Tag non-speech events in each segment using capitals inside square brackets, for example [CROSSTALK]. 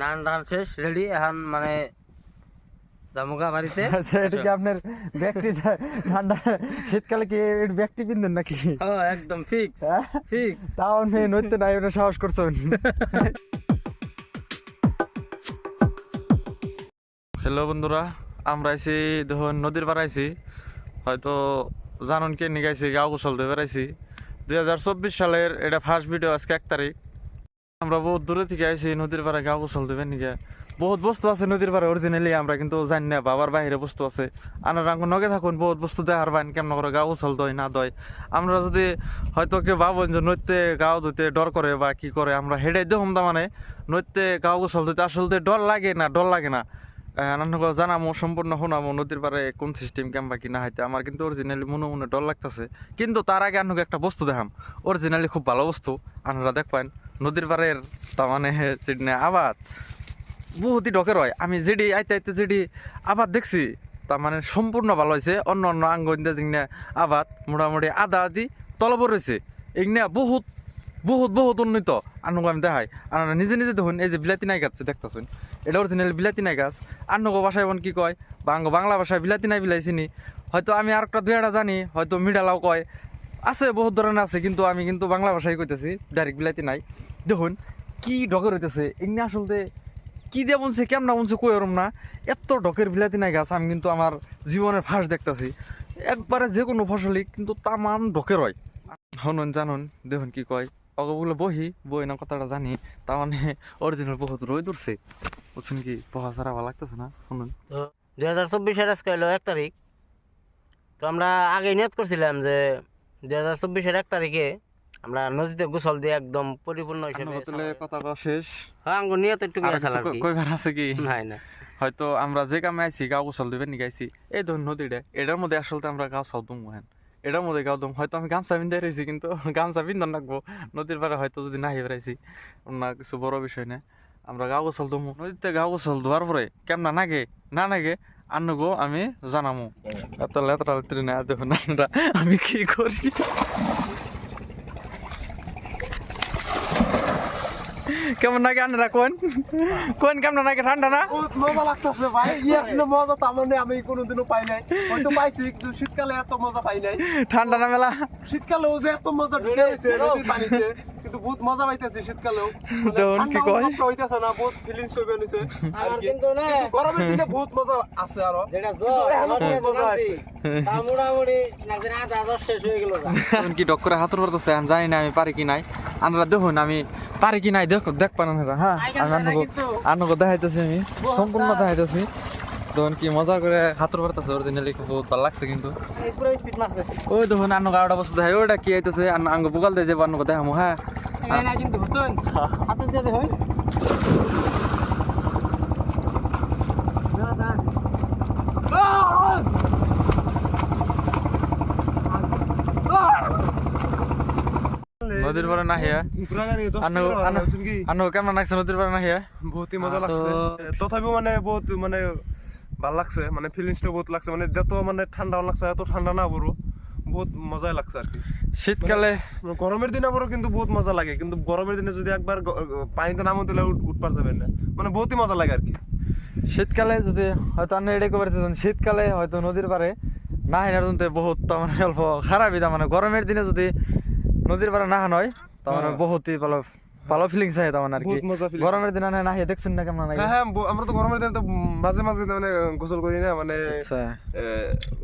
নান টান শেষ রেডি এখন মানে জামুকা বাড়িতে। [LAUGHS] আচ্ছা এটা কি আপনার ব্যক্তি ঠান্ডা শীতকালে কি ব্যক্তি পিনতেন নাকি? ও একদম ফিক্স হ্যাঁ? ফিক্স তাও মেয়ে নইতে নাই ওটা সাহস করছেন। হ্যালো বন্ধুরা আমরা আইছি দেখুন নদীর পাড় আইছি। হয়তো জানুন কে নিয়ে আইছি গাও গোসল দিয়ে বেড়াইছি। দুই হাজার চব্বিশ সালের এটা ফার্স্ট ভিডিও আজকে এক তারিখ। আমরা বহুত দূরে থেকে আইসি নদীর পাড়ে গা গোসল দেবেন নিকে? বহুত বস্তু আছে নদীর পাড়ে অরিজিনালি আমরা কিন্তু জানি না, বাবার বাইরে বস্তু আছে। আনার আঙ্গুর নগে থাকুন, বহুত বস্তু দেখার বাইন কেমন করে গাও গোসল দয়, না দয়। আমরা যদি হয়তো কেউ ভাবেন যে নৈতে গাও ধুতে ডর করে বা কি করে, আমরা হেডে দেখুন তার মানে নৈতে গাও গোসল ধুতে আসলে ডর লাগে না, ডর লাগে না। আনন্দ জানামো, সম্পূর্ণ শোনামো, নদীর পারে কোন সিস্টেম কেমবা কি না হাইতে। আমার কিন্তু অরিজিনালি মনে মনে ডর লাগতেছে। কিন্তু তার আগে আনুকে একটা বস্তু দেখাম। অরিজিনালি খুব ভালো বস্তু। আপনারা দেখবেন, নদীর পাড়ের তার মানে সেদিনে আবাদ। বহুতই ডকের হয়। আমি যেডি, আইতে আইতে যেডি আবাদ দেখছি তার মানে সম্পূর্ণ ভালো হয়েছে অন্য অন্য আঙ্গ জিংনা আবাদ, মোটামুটি আদা আদি তলবর রয়েছে এগুলা বহুত বহুত বহুত উন্নত। আনুক আমি দেখাই। আর নিজে নিজে দেখুন, এই যে বিলাতি নাই গাছ দেখতেছুন। এটা অরিজিনাল বিলাতি নাই গাছ আন্নগো ভাষায় বন কি কয়? বাঙ্গ বাংলা ভাষায় বিলাতি নাই বিলাইছি নি হয়তো আমি আর একটা দুই একটা জানি, হয়তো মিডালাও কয়। আছে, বহুত ধরনের আছে, কিন্তু আমি কিন্তু বাংলা ভাষায় কইতেছি ডাইরেক্ট বিলাতি নাই দেখুন, কি ডকের হইতেছে, এমনি আসলতে কি দিয়ে বলছে কেমন বলছে কই ওরম না। এত ডকের বিলাতি নাই গাছ আমি কিন্তু আমার জীবনের ফার্স্ট দেখতাছি। একবারে যে কোনো ফসলই কিন্তু তামান ডকের হয়। শুনুন, জানুন, দেখুন কি কয়। অগবগুলো বহি, বই না কথাটা জানি, তার মানে অরিজিনাল বহুত রই দূরছে বুঝছেন কি ভালো লাগতেছে না? শুনুন। তো দুই হাজার চব্বিশের আজকে হলো এক তারিখ। তো আমরা আগে নিয়ত করছিলাম যে দুই হাজার চব্বিশের এক তারিখে আমরা নদীতে গোসল দিয়ে একদম পরিপূর্ণ হিসেবে কথা শেষ। হ্যাঁ আঙ্গুর নিয়ত একটু কইবার আছে কি? নাই না হয়তো আমরা যে কামে আইছি গাও গোসল দিবেন নি গাইছি। এই ধরুন নদীটা এটার মধ্যে আসলে আমরা গাও সাউ দুম হেন। এটার মধ্যে গাও দুম। হয়তো আমি গামছা পিন্ধাই রয়েছি কিন্তু গামছা পিন্ধন রাখব। নদীর পারে হয়তো যদি না বেড়াইছি না কিছু বড় বিষয় না। আমরা গাও গোসল দুমু নদীতে গাও গোসল ধোয়ার পরে কেমন নাগে না নাগে আন্নগো আমি জানামু। এত লেতরা লেতরি না দেখুন আপনারা আমি কি করি? কেমন নাগে আন্নারা কোন? কোন কেমন নাগে ঠান্ডা না? মজা লাগতেছে ভাই ইয়ার মজা তার মানে আমি কোনোদিনও পাই নাই। হয়তো পাইছি কিন্তু শীতকালে এত মজা পাই নাই। ঠান্ডা না মেলা। শীতকালেও যে এত মজা ঢুকে রয়েছে নদীর পানিতে। কিন্তু বহুত মজা পাইতেছি শীতকালেও। দেখুন কি কয়। হইতেছে না বহুত ফিলিংস হইবে নিছে। [LAUGHS] আমার কিন্তু না। গরমের দিনে বহুত মজা আছে আরও। যেটা মজা আছে। মোটামুটি জ্বর শেষ হয়ে গেল [LAUGHS] কি পড়তেছে আমি জানি না আমি পারি কি নাই। আনরা দেখুন আমি পারি কি নাই দেখো দেখ পান হ্যাঁ। আমি আনগো আনগো দেখাইতেছি আমি সম্পূর্ণ দেখাইতেছি। দেখুন কি মজা করে হাতের অরিজিনালি খুব বহুত ভালো লাগছে কিন্তু। ওই দেখুন আনগো আরোটা বস্তু দেখাই ওটা কি আইতেছে? বুকাল দিয়ে যে দেখামো হ্যাঁ। কিন্তু বুঝছেন হাতে দিয়ে দেখুন নদীর পারে না হিয়া কেমন লাগছে নদীর পারে না হিয়া? বহুতই মজা লাগছে। তথাপিও মানে বহুত মানে ভালো লাগছে মানে ফিলিংসটা বহুত লাগছে মানে যত মানে ঠান্ডা লাগছে এত ঠান্ডা না বড় বহুত মজাই লাগছে আর কি শীতকালে গরমের দিনে আবারও কিন্তু বহুত মজা লাগে কিন্তু গরমের দিনে যদি একবার পানিতে নামো তাহলে উঠ- উঠবার যাবেন না মানে বহুতই মজা লাগে আর কি শীতকালে যদি হয়তো আপনি এটাই কবে শীতকালে হয়তো নদীর পারে না হেনার জন্য বহুত তার মানে অল্প খারাপই তার মানে গরমের দিনে যদি নদীর পারে না হয় তার মানে হ্যাঁ। বহুতই ভালো ভালো ফিলিংস হয় তার মানে আর কি। বহুত মজা feelings গরমের দিন না হিয়ে দেখছেন না কেমন লাগে? হ্যাঁ হ্যাঁ আমরা তো গরমের দিনে তো মাঝে মাঝে মানে গোসল করি না মানে আচ্ছা।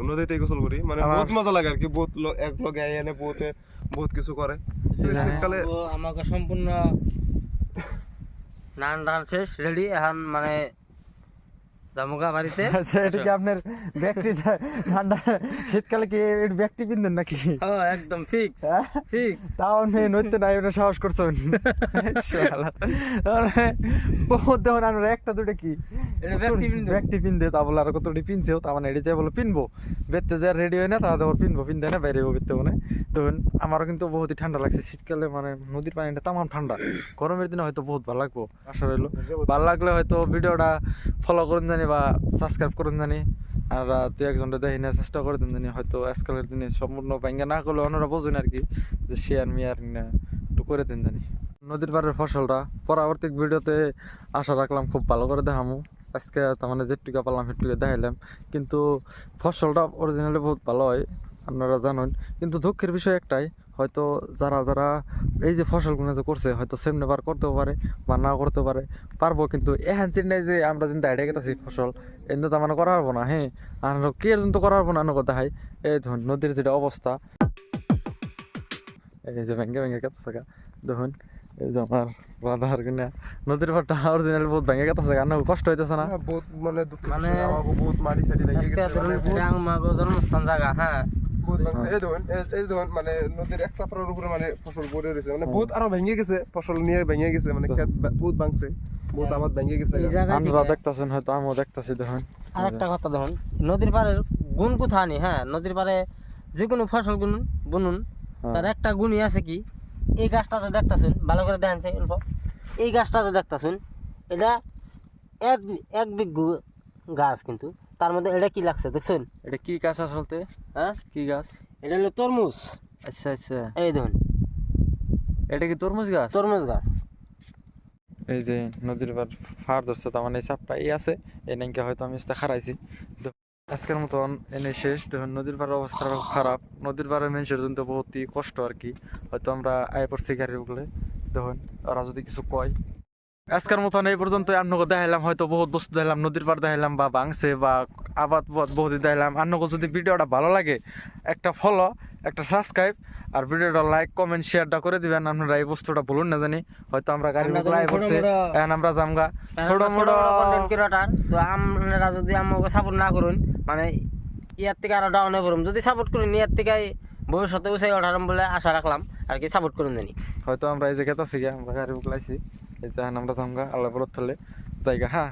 নদীতেই গোসল করি। মানে বহুত মজা লাগে আর কি বহুত এক লগে আই এনে বহুতে বহুত কিছু করে। শীতকালে ও আমাকে সম্পূর্ণ নান টান শেষ রেডি এখন মানে জামুকা বাড়িতে? [LAUGHS] আচ্ছা এটা কি আপনার ব্যক্তি ঠান্ডা? শীতকালে কি ব্যক্তি পিনতেন নাকি? ও একদম ফিক্স হ্যাঁ? ফিক্স তাও মেয়ে নইতে নাই ওটা সাহস করছেন। [LAUGHS] বহুত দেখুন আমরা একটা দুটো কি। ব্যক্তি পিনতে। তা বলে আর কতটি পিনছেও তা মানে এটি বলে পিনবো। বেতে যা রেডি হয় না তাহলে আবার পিনবো পিনতে না বাইরে বেতে মানে দেখুন আমারও কিন্তু বহুতই ঠান্ডা লাগছে। শীতকালে মানে নদীর পানিটা তামাম ঠান্ডা। গরমের দিনে হয়তো বহুত ভালো লাগবো। আশা রইল। ভালো লাগলে হয়তো ভিডিওটা ফলো করুন জানি বা সাবস্ক্রাইব করুন জানি। আর তুই একজনটা দেখি না চেষ্টা করে দিন জানি। হয়তো আজকালের দিনে সম্পূর্ণ ব্যাঙ্গা না করলে অন্যরা বোঝেন আর কি। যে শেয়ার মিয়ার না একটু করে দিন জানি। নদীর পাড়ের ফসলটা পরবর্তী ভিডিওতে আশা রাখলাম খুব ভালো করে দেখামু। আজকে তার মানে যেটুকু পারলাম সেটুকু দেখাইলাম। কিন্তু ফসলটা অরিজিনালি বহুত ভালো হয়। আপনারা জানেন। কিন্তু দুঃখের বিষয় একটাই হয়তো যারা যারা এই যে ফসলগুলো যে করছে হয়তো সেমনি বার করতেও পারে বা না করতে পারে। পারব কিন্তু এখান চিন্তায় যে আমরা চিন্তা আইডিয়া গেতেছি ফসল। এমনি তো মানে করা পারব না হ্যাঁ? আর কে তো করা পারব না কথা হয়। এই ধরুন নদীর যেটা অবস্থা। এই যে ভেঙ্গে ভেঙ্গে কেটে থাকা দেখুন এই যে আমার রাধার কিনা নদীর পাড়টা অরিজিনাল বহুত ভেঙ্গে কেটে থাকা না কষ্ট হইতেছে না? বহুত মানে মানে- বহুত মাটি সাটি গেছে মানে জন্মস্থান জায়গা হ্যাঁ? বহুত ভাঙছে এই দেখুন এই- এই দেখুন মানে নদীর এক চাপড়ার উপরে মানে ফসল পড়ে রয়েছে। মানে বহুত আরও ভেঙে গেছে ফসল নিয়ে ভেঙে গেছে মানে ক্ষেত বহুত ভাঙছে বহুত আবাদ ভেঙে গেছে। থেকে দেখতেছেন হয়তো আমিও দেখতেছি দেখুন। আর একটা কথা দেখুন নদীর গুণ কোথা নি হ্যাঁ? নদীর পাড়ে যে কোনো ফসল বুনুন বুনুন হ্যাঁ। তার একটা গুণই আছে কি? এই গাছটা যে দেখতেছুন ভালো করে দেখেন এই গাছটা যে দেখতেছুন এটা এক এক বিঘু গাছ কিন্তু। তার মধ্যে এটা কি লাগছে দেখছেন? এটা কি গাছ আসলতে হ্যাঁ? কি গাছ? এটা হলো তরমুজ। আচ্ছা আচ্ছা। এই দেখুন। এটা কি তরমুজ গাছ? তরমুজ গাছ। এই যে নদীর পার ফার ধরছে তার মানে এই চাপটা এই আছে এই নাইকে হয়তো আমি ইস্তা খারাইছি তো আজকের মতন এনে শেষ। দেখুন নদীর পাড়ের অবস্থা খুব খারাপ। নদীর পাড়ের মানুষের জন্য তো বহুতই কষ্ট আর কি। হয়তো আমরা আয় পড়ছি গাড়ি বলে দেখুন ওরা যদি কিছু কয় আজকের মতন এই পর্যন্ত আপনাকে দেখাইলাম হয়তো বহুত বস্তু দেখাইলাম নদীর পাড় দেখাইলাম বা বাংছে বা আবাদ বহুত দেখাইলাম। আপনাকে যদি ভিডিওটা ভালো লাগে একটা ফলো একটা সাবস্ক্রাইব আর ভিডিওটা লাইক কমেন্ট শেয়ারটা করে দিবেন। আপনারা এই বস্তুটা বলুন না জানি। হয়তো আমরা গাড়ি আয় ছোট এখন আমরা জামগা। ছোট মোটো তো আপনারা যদি আমাকে সাপোর্ট না করুন মানে ইয়ার থেকে আরও ডাউনে পড়ুন যদি সাপোর্ট করুন ইয়ার থেকে ভবিষ্যতে উসাই ওঠারম বলে আশা রাখলাম। আর কি সাপোর্ট করুন জানি। হয়তো আমরা এই আছি গিয়া, আমরা গাড়ি বুকলাইছি এই যে আমরা জামগা আল্লাহ বলত জায়গা হ্যাঁ।